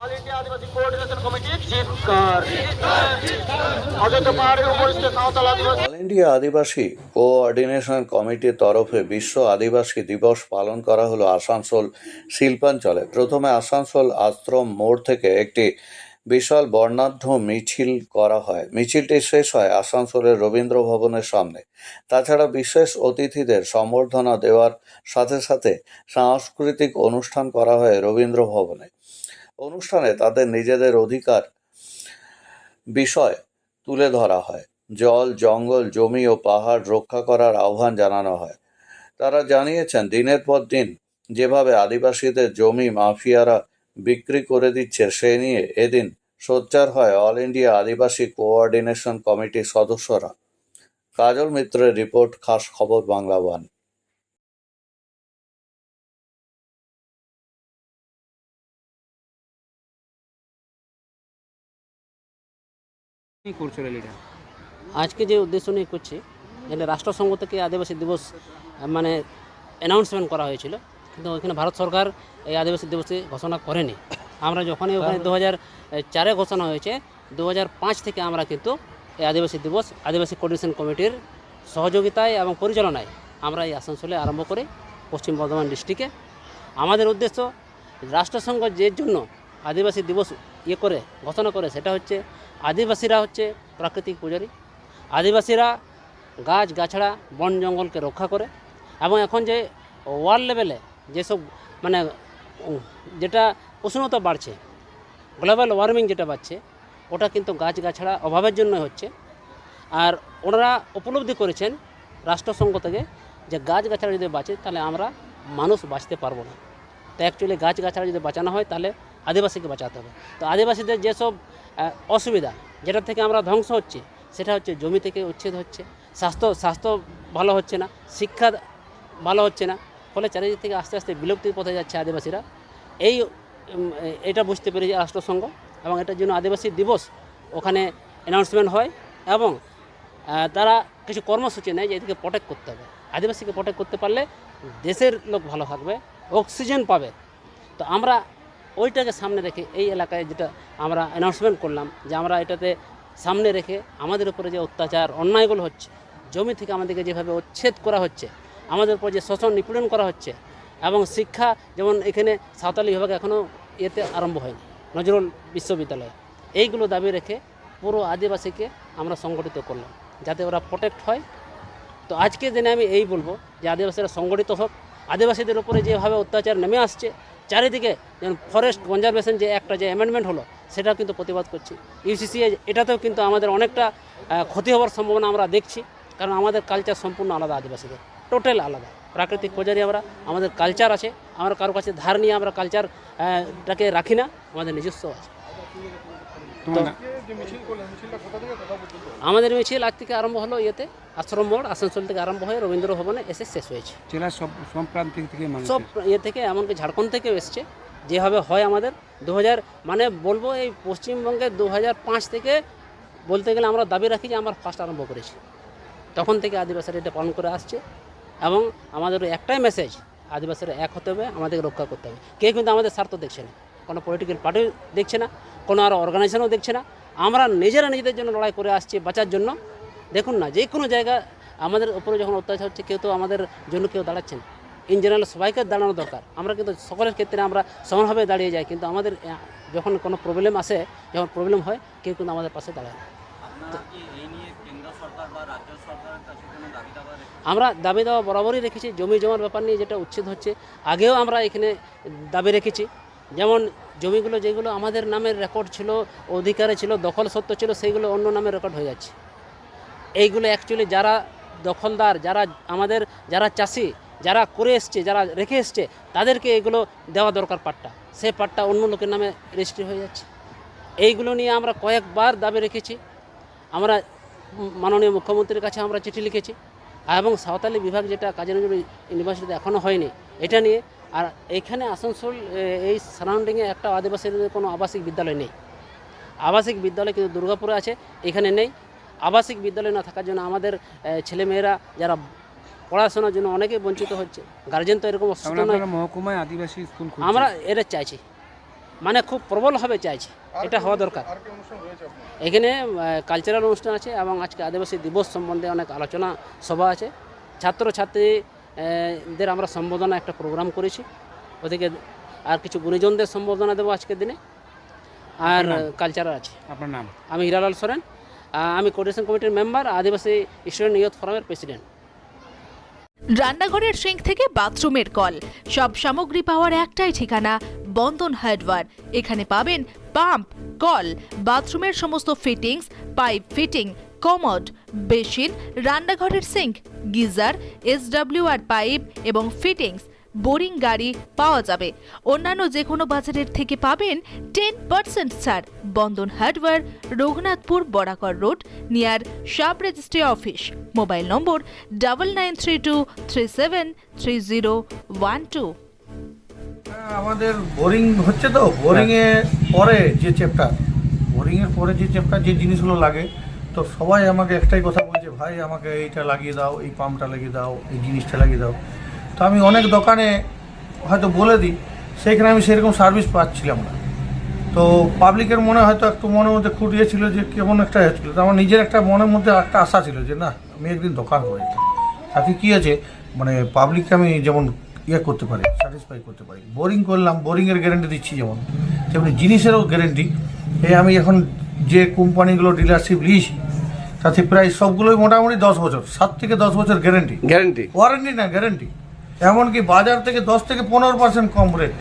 All India Adivasi coordination committee চিৎকার অযোধ্যা পাহাড়ের উপরিস্থ Santhal Adivasi all India Adivasi coordination কমিটির তরফে বিশ্ব আদিবাসী দিবস পালন করা হলো আসানসোল শিল্পাঞ্চলে। প্রথমে আসানসোল আশ্রম মোড় থেকে একটি বিশাল বর্ণাঢ্য মিছিল করা হয়। মিছিলটি শেষ হয় আসানসোলের রবীন্দ্র ভবনের সামনে। তাছাড়া বিশেষ অতিথিদের সম্বর্ধনা দেওয়ার সাথে সাথে সাংস্কৃতিক অনুষ্ঠান করা হয় রবীন্দ্র ভবনে অনুষ্ঠানে তাদের নিজেদের অধিকার বিষয় তুলে ধরা হয়। জল, জঙ্গল, জমি ও পাহাড় রক্ষা করার আহ্বান জানানো হয়। তারা জানিয়েছেন, দিনের পর দিন যেভাবে আদিবাসীদের জমি মাফিয়ারা বিক্রি করে দিচ্ছে, সে নিয়ে এদিন সোচ্চার হয় অল ইন্ডিয়া আদিবাসী কোঅর্ডিনেশন কমিটির সদস্যরা। কাজল মিত্রের রিপোর্ট, খাস খবর, বাংলা ওয়ান। কি করছ র্যালিটা? আজকে যে উদ্দেশ্য নিয়ে করছি যেটা রাষ্ট্রসংঘ থেকে আদিবাসী দিবস মানে অ্যানাউন্সমেন্ট করা হয়েছিল। কিন্তু ওইখানে ভারত সরকার এই আদিবাসী দিবসে ঘোষণা করেনি। আমরা যখনই ওখানে দু হাজার চারে ঘোষণা হয়েছে দু হাজার পাঁচ থেকে আমরা কিন্তু এই আদিবাসী দিবস আদিবাসী কোঅর্ডিনেশন কমিটির সহযোগিতায় এবং পরিচালনায় আমরা এই আসানসোলে আরম্ভ করি পশ্চিম বর্ধমান ডিস্ট্রিক্টে আমাদের উদ্দেশ্য রাষ্ট্রসংঘ যে জন্য আদিবাসী দিবস ইয়ে করে ঘোষণা করে সেটা হচ্ছে আদিবাসীরা হচ্ছে প্রাকৃতিক পূজারী। আদিবাসীরা গাছ, গাছড়া, বন, জঙ্গলকে রক্ষা করে এবং এখন যে ওয়ার্ল্ড লেভেলে যেসব মানে যেটা উষ্ণতা বাড়ছে, গ্লোবাল ওয়ার্মিং যেটা বাড়ছে, ওটা কিন্তু গাছ, গাছড়া অভাবের জন্য হচ্ছে। আর ওনারা উপলব্ধি করেছেন রাষ্ট্রসংঘ থেকে যে গাছ, গাছড়া যদি বাঁচে তাহলে আমরা মানুষ বাঁচতে পারব না। তো অ্যাকচুয়ালি গাছ, গাছড়া যদি বাঁচানো হয় তাহলে আদিবাসীকে বাঁচাতে হবে। তো আদিবাসীদের যেসব অসুবিধা যেটা থেকে আমরা ধ্বংস হচ্ছে, সেটা হচ্ছে জমি থেকে উচ্ছেদ হচ্ছে, স্বাস্থ্য স্বাস্থ্য ভালো হচ্ছে না, শিক্ষা ভালো হচ্ছে না, ফলে চারিদিক থেকে আস্তে আস্তে বিলুপ্তির পথে যাচ্ছে আদিবাসীরা। এই এটা বুঝতে পেরেছে রাষ্ট্রসংঘ এবং এটার জন্য আদিবাসী দিবস ওখানে অ্যানাউন্সমেন্ট হয় এবং তারা কিছু কর্মসূচি নেয় যে এদিকে প্রোটেক্ট করতে হবে। আদিবাসীকে প্রোটেক্ট করতে পারলে দেশের লোক ভালো থাকবে অক্সিজেন পাবে। তো আমরা ওইটাকে সামনে রেখে এই এলাকায় যেটা আমরা অ্যানাউন্সমেন্ট করলাম, যে আমরা এটাতে সামনে রেখে আমাদের উপরে যে অত্যাচার, অন্যায়গুলো হচ্ছে, জমি থেকে আমাদেরকে যেভাবে উচ্ছেদ করা হচ্ছে, আমাদের উপর যে শোষণ নিপীড়ন করা হচ্ছে, এবং শিক্ষা যেমন এখানে সাঁওতালি বিভাগ এখনও ইয়েতে আরম্ভ হয়নি, নজরুল বিশ্ববিদ্যালয়ে। এইগুলো দাবি রেখে পুরো আদিবাসীকে আমরা সংগঠিত করলাম, যাতে ওরা প্রোটেক্ট হয়। তো আজকে দিনে আমি এই বলব যে আদিবাসীরা সংগঠিত হোক, আদিবাসীদের উপরে যেভাবে অত্যাচার নেমে আসছে চারিদিকে যেমন ফরেস্ট কনজারভেশন যে একটা যে অ্যামেন্ডমেন্ট হলো সেটাও কিন্তু প্রতিবাদ করছি। ইউসিসি এটাতেও কিন্তু আমাদের অনেকটা ক্ষতি হওয়ার সম্ভাবনা আমরা দেখছি কারণ আমাদের কালচার সম্পূর্ণ আলাদা আদিবাসীদের টোটাল আলাদা। প্রাকৃতিক পূজারি আমরা আমাদের কালচার আছে আমরা কারও কাছে ধার নিয়ে আমরা কালচারটাকে রাখি না আমাদের নিজস্ব আছে। আমাদের মিছিল আজ থেকে আরম্ভ হলো ইয়েতে আশ্রম মোড় আসানসোল থেকে আরম্ভ হয়ে রবীন্দ্র ভবনে এসে শেষ হয়েছে। জেলার সব সব প্রান্তিক থেকে সব ইয়ে থেকে এমনকি ঝাড়খণ্ড থেকেও এসছে। যেভাবে হয় আমাদের দু হাজার মানে বলব এই পশ্চিমবঙ্গে দু পাঁচ থেকে বলতে গেলে আমরা দাবি রাখি যে আমরা ফার্স্ট আরম্ভ করেছি। তখন থেকে আদিবাসীরা এটা পালন করে আসছে এবং আমাদের একটাই মেসেজ আদিবাসীরা এক হতে হবে আমাদেরকে রক্ষা করতে হবে। কেউ কিন্তু আমাদের স্বার্থ দেখছে না। কোনো পলিটিক্যাল পার্টিও দেখছে না কোনো আর অর্গানাইজেশনও দেখছে না। আমরা নিজেরা নিজেদের জন্য লড়াই করে আসছি বাঁচার জন্য। দেখুন না যে কোনো জায়গা আমাদের উপরে যখন অত্যাচার হচ্ছে কেউ তো আমাদের জন্য কেউ দাঁড়াচ্ছেন। ইন জেনারেল সবাইকে দাঁড়ানো দরকার। আমরা কিন্তু সকলের ক্ষেত্রে আমরা সমানভাবে দাঁড়িয়ে যাই কিন্তু আমাদের যখন কোনো প্রবলেম আসে যখন প্রবলেম হয় কেউ কিন্তু আমাদের পাশে দাঁড়ায় আমরা দাবি দেওয়া বরাবরই রেখেছি জমি জমার ব্যাপার নিয়ে যেটা উচ্ছেদ হচ্ছে আগেও আমরা এখানে দাবি রেখেছি। যেমন জমিগুলো যেগুলো আমাদের নামের রেকর্ড ছিল, অধিকারে ছিল, দখল সত্য ছিল, সেইগুলো অন্য নামে রেকর্ড হয়ে যাচ্ছে। এইগুলো অ্যাকচুয়ালি যারা দখলদার, যারা আমাদের, যারা চাষি, যারা করে এসছে, যারা রেখে এসছে, তাদেরকে এগুলো দেওয়া দরকার পাট্টা। সেই পাট্টা অন্য লোকের নামে রেজিস্ট্রি হয়ে যাচ্ছে। এইগুলো নিয়ে আমরা কয়েকবার দাবি রেখেছি। আমরা মাননীয় মুখ্যমন্ত্রীর কাছে আমরা চিঠি লিখেছি। এবং সাঁওতালি বিভাগ যেটা কাজী নজরুল ইউনিভার্সিটিতে এখনও হয়নি, এটা নিয়ে আর এখানে আসানসোল এই সারাউন্ডিংয়ে একটা আদিবাসীদের কোনো আবাসিক বিদ্যালয় নেই। আবাসিক বিদ্যালয় কিন্তু দুর্গাপুরে আছে এখানে নেই। আবাসিক বিদ্যালয় না থাকার জন্য আমাদের ছেলেমেয়েরা যারা পড়াশোনার জন্য অনেকে বঞ্চিত হচ্ছে গার্জেন তো এরকম মহকুমায় আদিবাসী স্কুল আমরা এটা চাইছি। মানে খুব প্রবলভাবে চাইছি এটা হওয়া দরকার। এখানে কালচারাল অনুষ্ঠান আছে এবং আজকে আদিবাসী দিবস সম্বন্ধে অনেক আলোচনা সভা আছে। ছাত্রছাত্রী দের আমরা সম্বোধনা একটা প্রোগ্রাম করেছি। ওদিকে আর কিছু গুণীজনদের সম্বোধনা দেবো আজকের দিনে। আর কালচারাল আছে। আপনার নাম? আমি হিরালাল সোরেন। আমি কোর্ডিনেশন কমিটির মেম্বার আদিবাসী স্টুডেন্ট ইয়ুথ ফোরামের প্রেসিডেন্ট রান্নাঘরের সিঙ্ক থেকে বাথরুমের কল। সব সামগ্রী পাওয়ার একটাই ঠিকানা বন্ধন হার্ডওয়্যার। এখানে পাবেন পাম্প কল বাথরুমের সমস্ত fittings pipe fitting commode basin রান্নাঘরের সিঙ্ক গিজার এসডব্লিউআর পাইপ এবং ফিটিংস বোরিং গাড়ি পাওয়া যাবে। অন্যান্য যে কোনো বাজারের থেকে পাবেন টেন পার্সেন্ট ছাড়। Bandhan hardware Raghunathpur Barakar road near sub registry office. Mobile number double nine three two three seven three zero one two. হ্যাঁ, আমাদের বোরিং হচ্ছে তো? বোরিং এ পরে যে চ্যাপ্টার বোরিং এর পরে যে চ্যাপ্টার যে জিনিসগুলো লাগে তো সবাই আমাকে একটাই কথা বলছে, ভাই, আমাকে এইটা লাগিয়ে দাও, এই পাম্পটা লাগিয়ে দাও, এই জিনিসটা লাগিয়ে দাও। তো আমি অনেক দোকানে হয়তো বলে দিই, সেইখানে আমি সেরকম সার্ভিস পাচ্ছিলাম না। তো পাবলিকের মনে হয়তো একটু মনের মধ্যে খুঁটিয়ে ছিল যে কেমন একটা হচ্ছিল তো আমার নিজের একটা মনের মধ্যে একটা আশা ছিল যে, না, আমি একদিন দোকান করি তাতে কী আছে মানে পাবলিককে আমি যেমন ইয়ে করতে পারি স্যাটিসফাই করতে পারি। বোরিং করলাম বোরিংয়ের গ্যারেন্টি দিচ্ছি যেমন। তেমনি জিনিসেরও গ্যারেন্টি এই আমি এখন যে কোম্পানিগুলো ডিলারশিপ নিয়েছি তাতে প্রায় সবগুলোই মোটামুটি দশ বছর সাত থেকে দশ বছর গ্যারেন্টি গ্যারেন্টি ওয়ারেন্টি না গ্যারেন্টি এমনকি বাজার থেকে দশ থেকে পনেরো পার্সেন্ট কম রেট